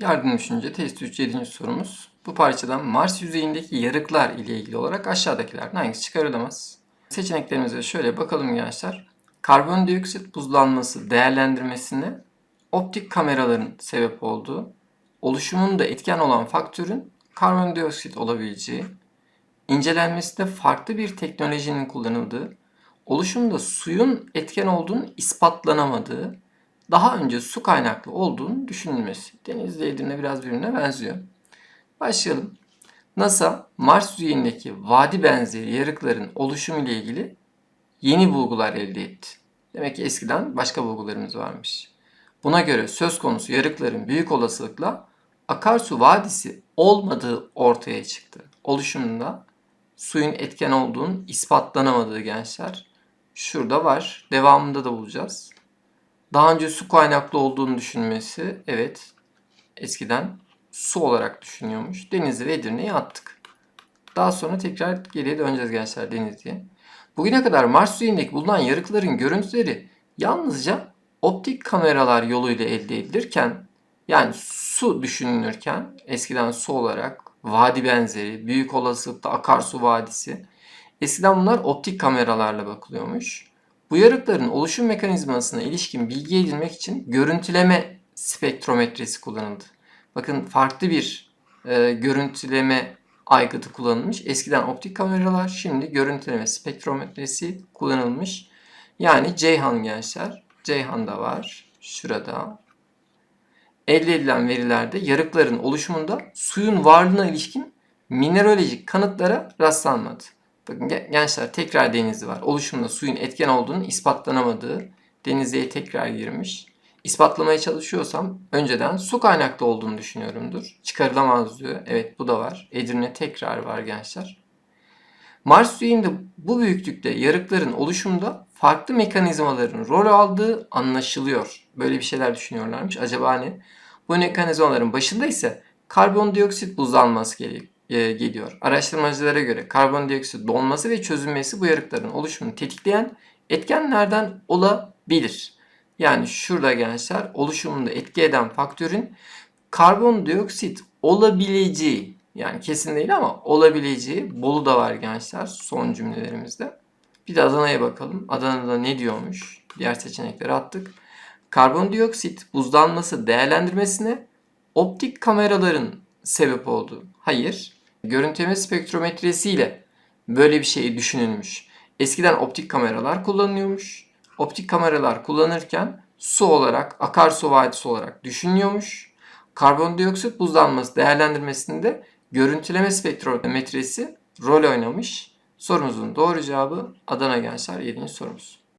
Yardım düşünce test 3 7. sorumuz. Bu parçadan Mars yüzeyindeki yarıklar ile ilgili olarak aşağıdakilerden hangisi çıkarılamaz? Seçeneklerimize şöyle bakalım gençler. Karbondioksit buzlanması değerlendirmesine optik kameraların sebep olduğu, oluşumunda etken olan faktörün karbondioksit olabileceği, incelenmesinde farklı bir teknolojinin kullanıldığı, oluşumda suyun etken olduğunu ispatlanamadığı, daha önce su kaynaklı olduğunu düşünülmesi. Denizli Edirne biraz birbirine benziyor. Başlayalım. NASA, Mars yüzeyindeki vadi benzeri yarıkların oluşumu ile ilgili yeni bulgular elde etti. Demek ki eskiden başka bulgularımız varmış. Buna göre söz konusu yarıkların büyük olasılıkla akarsu vadisi olmadığı ortaya çıktı. Oluşumunda suyun etken olduğunu ispatlanamadığı gençler. Şurada var. Devamında da bulacağız. Daha önce su kaynaklı olduğunu düşünmesi, evet eskiden su olarak düşünüyormuş. Denizli ve Edirne'yi attık. Daha sonra tekrar geriye döneceğiz gençler Denizli'ye. Bugüne kadar Mars yüzeyindeki bulunan yarıkların görüntüleri yalnızca optik kameralar yoluyla elde edilirken yani su düşünülürken eskiden su olarak vadi benzeri, büyük olasılıkla akarsu vadisi eskiden bunlar optik kameralarla bakılıyormuş. Bu yarıkların oluşum mekanizmasına ilişkin bilgi edinmek için görüntüleme spektrometresi kullanıldı. Bakın farklı bir e, görüntüleme aygıtı kullanılmış. Eskiden optik kameralar, şimdi görüntüleme spektrometresi kullanılmış. Yani Ceyhan gençler. Ceyhan da var. Şurada. Elde edilen verilerde yarıkların oluşumunda suyun varlığına ilişkin mineralojik kanıtlara rastlanmadı. Bakın gençler tekrar denizli var. Oluşumda suyun etken olduğunu ispatlanamadığı denizliğe tekrar girmiş. İspatlamaya çalışıyorsam önceden su kaynaklı olduğunu düşünüyorumdur. Çıkarılamaz diyor. Evet bu da var. Edirne tekrar var gençler. Mars yüzeyinde bu büyüklükte yarıkların oluşumunda farklı mekanizmaların rol aldığı anlaşılıyor. Böyle bir şeyler düşünüyorlarmış. Acaba ne? Bu mekanizmaların başında ise karbondioksit buzlanması gerekiyor e, geliyor. Araştırmacılara göre karbondioksit donması ve çözünmesi bu yarıkların oluşumunu tetikleyen etkenlerden olabilir. Yani şurada gençler oluşumunda etki eden faktörün karbondioksit olabileceği yani kesin değil ama olabileceği Bolu da var gençler son cümlelerimizde. Bir de Adana'ya bakalım. Adana'da ne diyormuş? Diğer seçenekleri attık. Karbondioksit buzlanması değerlendirmesine optik kameraların sebep oldu. Hayır. Görüntüleme spektrometresiyle böyle bir şey düşünülmüş. Eskiden optik kameralar kullanılıyormuş. Optik kameralar kullanırken su olarak, akarsu vadisi olarak düşünülüyormuş. Karbondioksit buzlanması değerlendirmesinde görüntüleme spektrometresi rol oynamış. Sorumuzun doğru cevabı Adana Gençler 7. sorumuz.